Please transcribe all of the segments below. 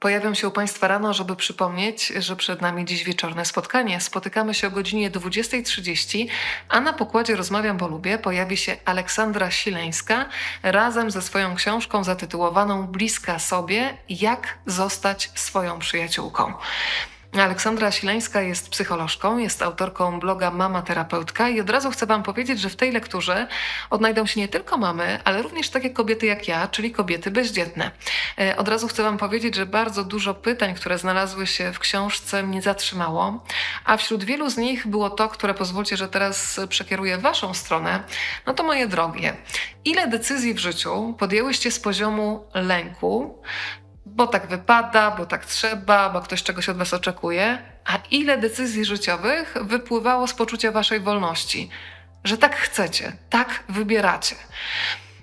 pojawiam się u Państwa rano, żeby przypomnieć, że przed nami dziś wieczorne spotkanie. Spotykamy się o godzinie 20.30, a na pokładzie Rozmawiam, bo lubię pojawi się Aleksandra Sileńska razem ze swoją książką zatytułowaną Bliska sobie jak zostać swoją przyjaciółką. Aleksandra Sileńska jest psycholożką, jest autorką bloga Mama Terapeutka i od razu chcę Wam powiedzieć, że w tej lekturze odnajdą się nie tylko mamy, ale również takie kobiety jak ja, czyli kobiety bezdzietne. E, Od razu chcę Wam powiedzieć, że bardzo dużo pytań, które znalazły się w książce, mnie zatrzymało, a wśród wielu z nich było to, które pozwólcie, że teraz przekieruję Waszą stronę. No to moje drogie, ile decyzji w życiu podjęłyście z poziomu lęku, bo tak wypada, bo tak trzeba, bo ktoś czegoś od was oczekuje, a ile decyzji życiowych wypływało z poczucia waszej wolności, że tak chcecie, tak wybieracie.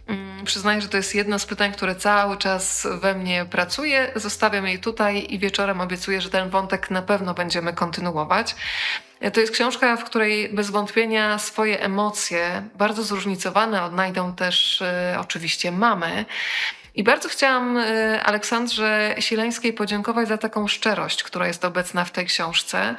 Mm, Przyznaję, że to jest jedno z pytań, które cały czas we mnie pracuje. Zostawiam jej tutaj i wieczorem obiecuję, że ten wątek na pewno będziemy kontynuować. To jest książka, w której bez wątpienia swoje emocje, bardzo zróżnicowane, odnajdą też e, oczywiście mamy. I bardzo chciałam e, Aleksandrze Sileńskiej podziękować za taką szczerość, która jest obecna w tej książce,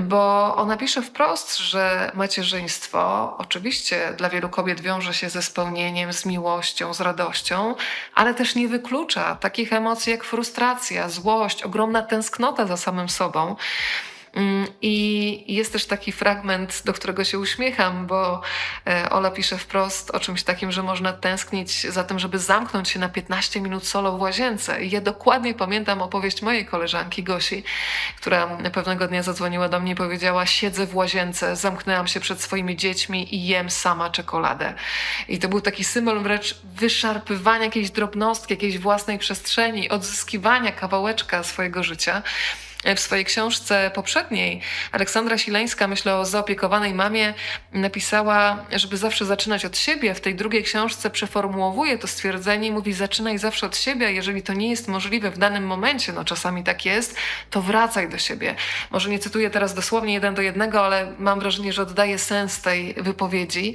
bo ona pisze wprost, że macierzyństwo oczywiście dla wielu kobiet wiąże się ze spełnieniem, z miłością, z radością, ale też nie wyklucza takich emocji jak frustracja, złość, ogromna tęsknota za samym sobą. Mm, I jest też taki fragment, do którego się uśmiecham, bo e, Ola pisze wprost o czymś takim, że można tęsknić za tym, żeby zamknąć się na 15 minut solo w łazience. I ja dokładnie pamiętam opowieść mojej koleżanki Gosi, która pewnego dnia zadzwoniła do mnie i powiedziała: Siedzę w łazience, zamknęłam się przed swoimi dziećmi i jem sama czekoladę. I to był taki symbol wręcz wyszarpywania jakiejś drobnostki, jakiejś własnej przestrzeni, odzyskiwania kawałeczka swojego życia. W swojej książce poprzedniej Aleksandra Sileńska, myślę o zaopiekowanej mamie, napisała, żeby zawsze zaczynać od siebie. W tej drugiej książce przeformułowuje to stwierdzenie i mówi: Zaczynaj zawsze od siebie, jeżeli to nie jest możliwe w danym momencie, no czasami tak jest, to wracaj do siebie. Może nie cytuję teraz dosłownie jeden do jednego, ale mam wrażenie, że oddaje sens tej wypowiedzi.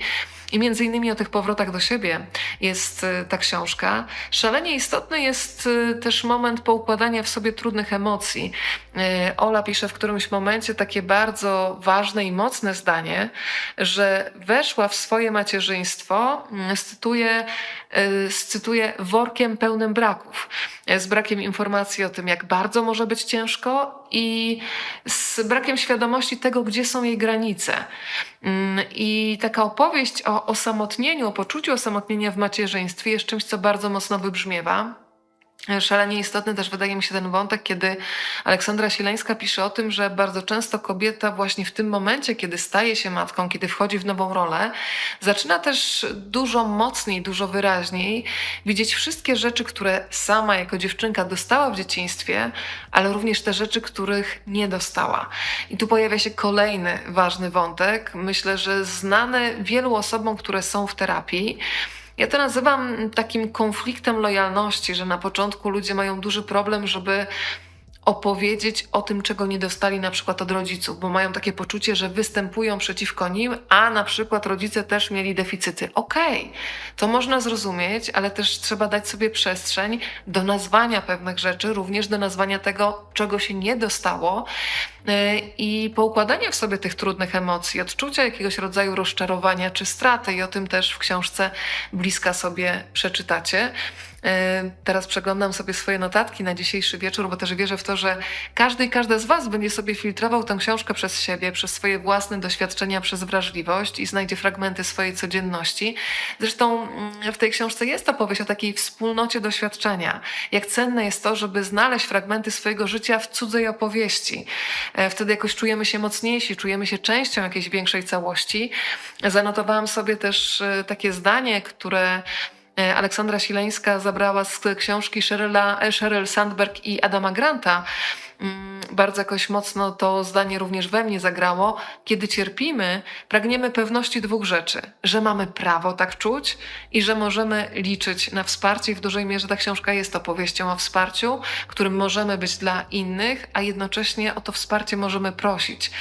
I między innymi o tych powrotach do siebie jest y, ta książka. Szalenie istotny jest y, też moment poukładania w sobie trudnych emocji. Y, Ola pisze w którymś momencie takie bardzo ważne i mocne zdanie, że weszła w swoje macierzyństwo, mm, cytuję, cytuję workiem pełnym braków. Y, Z brakiem informacji o tym, jak bardzo może być ciężko i z brakiem świadomości tego, gdzie są jej granice. Mm, I taka opowieść o osamotnieniu, o poczuciu osamotnienia w macierzyństwie jest czymś, co bardzo mocno wybrzmiewa. Szalenie istotny też wydaje mi się ten wątek, kiedy Aleksandra Sileńska pisze o tym, że bardzo często kobieta właśnie w tym momencie, kiedy staje się matką, kiedy wchodzi w nową rolę, zaczyna też dużo mocniej, dużo wyraźniej widzieć wszystkie rzeczy, które sama jako dziewczynka dostała w dzieciństwie, ale również te rzeczy, których nie dostała. I tu pojawia się kolejny ważny wątek, myślę, że znany wielu osobom, które są w terapii. Ja to nazywam takim konfliktem lojalności, że na początku ludzie mają duży problem, żeby opowiedzieć o tym, czego nie dostali na przykład od rodziców, bo mają takie poczucie, że występują przeciwko nim, a na przykład rodzice też mieli deficyty. Okej, to można zrozumieć, ale też trzeba dać sobie przestrzeń do nazwania pewnych rzeczy, również do nazwania tego, czego się nie dostało yy, i poukładania w sobie tych trudnych emocji, odczucia jakiegoś rodzaju rozczarowania czy straty i o tym też w książce Bliska sobie przeczytacie. E, Teraz przeglądam sobie swoje notatki na dzisiejszy wieczór, bo też wierzę w to, że każdy i każda z Was będzie sobie filtrował tę książkę przez siebie, przez swoje własne doświadczenia, przez wrażliwość i znajdzie fragmenty swojej codzienności. Zresztą mm, w tej książce jest opowieść o takiej wspólnocie doświadczenia. Jak cenne jest to, żeby znaleźć fragmenty swojego życia w cudzej opowieści. E, Wtedy jakoś czujemy się mocniejsi, czujemy się częścią jakiejś większej całości. Zanotowałam sobie też e, takie zdanie, które Aleksandra Sileńska zabrała z książki Sheryla, e, Sheryl Sandberg i Adama Granta. Mm, bardzo jakoś mocno to zdanie również we mnie zagrało. Kiedy cierpimy, pragniemy pewności dwóch rzeczy: że mamy prawo tak czuć i że możemy liczyć na wsparcie. W dużej mierze ta książka jest opowieścią o wsparciu, którym możemy być dla innych, a jednocześnie o to wsparcie możemy prosić.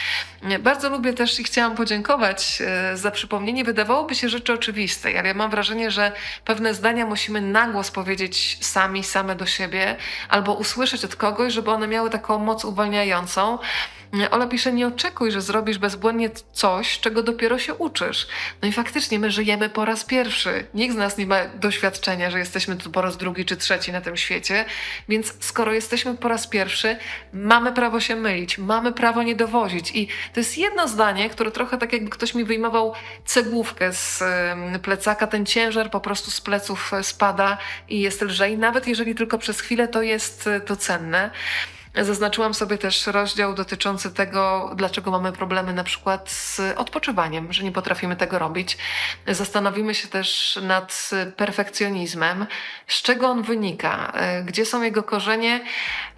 Bardzo lubię też i chciałam podziękować e, za przypomnienie. Wydawałoby się rzeczy oczywistej, ale ja mam wrażenie, że pewne zdania musimy na głos powiedzieć sami, same do siebie, albo usłyszeć od kogoś, żeby one miały taką moc uwalniającą. Ola pisze, nie oczekuj, że zrobisz bezbłędnie coś, czego dopiero się uczysz. No i faktycznie my żyjemy po raz pierwszy. Nikt z nas nie ma doświadczenia, że jesteśmy tu po raz drugi czy trzeci na tym świecie, więc skoro jesteśmy po raz pierwszy, mamy prawo się mylić, mamy prawo nie dowozić. I to jest jedno zdanie, które trochę tak jakby ktoś mi wyjmował cegłówkę z plecaka, ten ciężar po prostu z pleców spada i jest lżej. Nawet jeżeli tylko przez chwilę, to jest to cenne. Zaznaczyłam sobie też rozdział dotyczący tego, dlaczego mamy problemy na przykład z odpoczywaniem, że nie potrafimy tego robić. Zastanowimy się też nad perfekcjonizmem, z czego on wynika, gdzie są jego korzenie,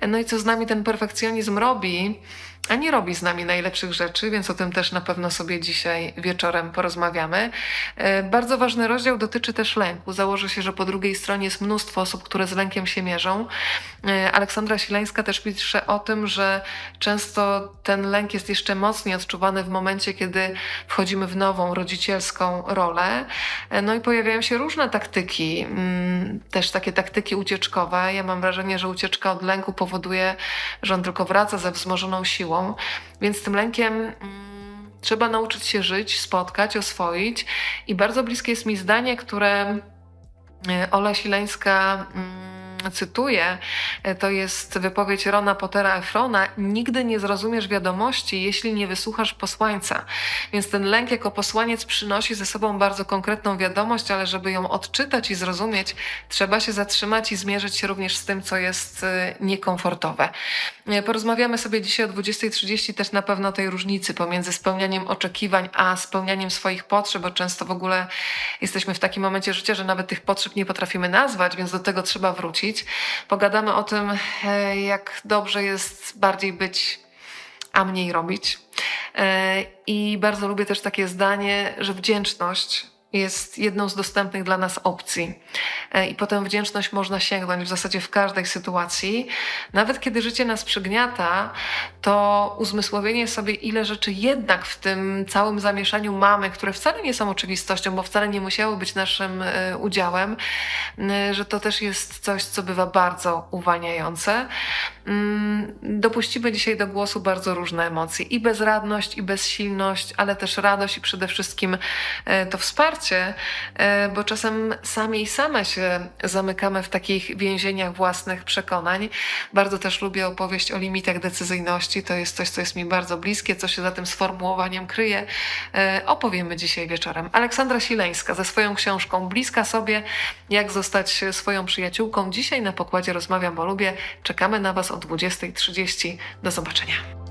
no i co z nami ten perfekcjonizm robi, a nie robi z nami najlepszych rzeczy, więc o tym też na pewno sobie dzisiaj wieczorem porozmawiamy. E, Bardzo ważny rozdział dotyczy też lęku. Założę się, że po drugiej stronie jest mnóstwo osób, które z lękiem się mierzą. E, Aleksandra Sileńska też pisze o tym, że często ten lęk jest jeszcze mocniej odczuwany w momencie, kiedy wchodzimy w nową rodzicielską rolę. E, No i pojawiają się różne taktyki, mm, też takie taktyki ucieczkowe. Ja mam wrażenie, że ucieczka od lęku powoduje, że on tylko wraca ze wzmożoną siłą, więc z tym lękiem. mm, Trzeba nauczyć się żyć, spotkać, oswoić. I bardzo bliskie jest mi zdanie, które e, Ola Sileńska mm, cytuje. E, To jest wypowiedź Rona Pottera Efrona. Nigdy nie zrozumiesz wiadomości, jeśli nie wysłuchasz posłańca. Więc ten lęk jako posłaniec przynosi ze sobą bardzo konkretną wiadomość, ale żeby ją odczytać i zrozumieć, trzeba się zatrzymać i zmierzyć się również z tym, co jest e, niekomfortowe. E, Porozmawiamy sobie dzisiaj o 20.30 też na pewno tej różnicy pomiędzy spełnianiem oczekiwań a spełnianiem swoich potrzeb, bo często w ogóle jesteśmy w takim momencie życia, że nawet tych potrzeb nie potrafimy nazwać, więc do tego trzeba wrócić. Pogadamy o tym, e, jak dobrze jest bardziej być, a mniej robić. E, I bardzo lubię też takie zdanie, że wdzięczność jest jedną z dostępnych dla nas opcji. E, I potem wdzięczność można sięgnąć w zasadzie w każdej sytuacji. Nawet kiedy życie nas przygniata, to uzmysłowienie sobie, ile rzeczy jednak w tym całym zamieszaniu mamy, które wcale nie są oczywistością, bo wcale nie musiały być naszym e, udziałem, że to też jest coś, co bywa bardzo uwalniające. Mm, Dopuścimy dzisiaj do głosu bardzo różne emocje i bezradność, i bezsilność, ale też radość i przede wszystkim e, to wsparcie, e, bo czasem sami i same się zamykamy w takich więzieniach własnych przekonań. Bardzo też lubię opowieść o limitach decyzyjności. To jest coś, co jest mi bardzo bliskie, co się za tym sformułowaniem kryje. E, Opowiemy dzisiaj wieczorem. Aleksandra Sileńska ze swoją książką Bliska sobie, jak zostać swoją przyjaciółką. Dzisiaj na pokładzie rozmawiam, bo lubię. Czekamy na Was o 20.30. Do zobaczenia.